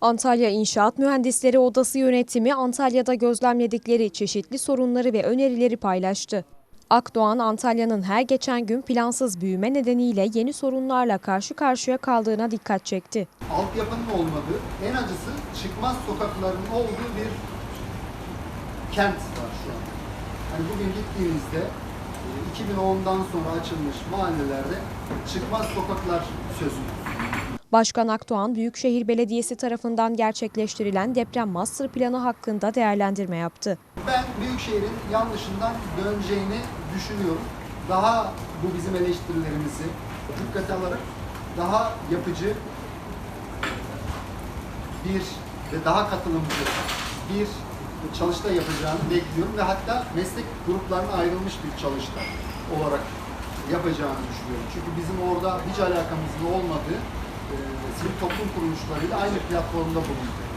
Antalya İnşaat Mühendisleri Odası yönetimi Antalya'da gözlemledikleri çeşitli sorunları ve önerileri paylaştı. Akdoğan, Antalya'nın her geçen gün plansız büyüme nedeniyle yeni sorunlarla karşı karşıya kaldığına dikkat çekti. altyapının olmadığı, en acısı çıkmaz sokakların olduğu bir kent var şu an. Hani bugün gittiğinizde e, 2010'dan sonra açılmış mahallelerde çıkmaz sokaklar sözü. Başkan Akdoğan, Büyükşehir Belediyesi tarafından gerçekleştirilen deprem master planı hakkında değerlendirme yaptı. Ben Büyükşehir'in yanlışından döneceğini düşünüyorum. Daha bu bizim eleştirilerimizi dikkate alarak daha yapıcı bir ve daha katılımcı bir çalıştay yapacağını bekliyorum ve hatta meslek gruplarına ayrılmış bir çalıştay olarak yapacağını düşünüyorum. Çünkü bizim orada hiç alakamızın olmadığı sivil toplum kuruluşlarıyla aynı platformda bulunduk.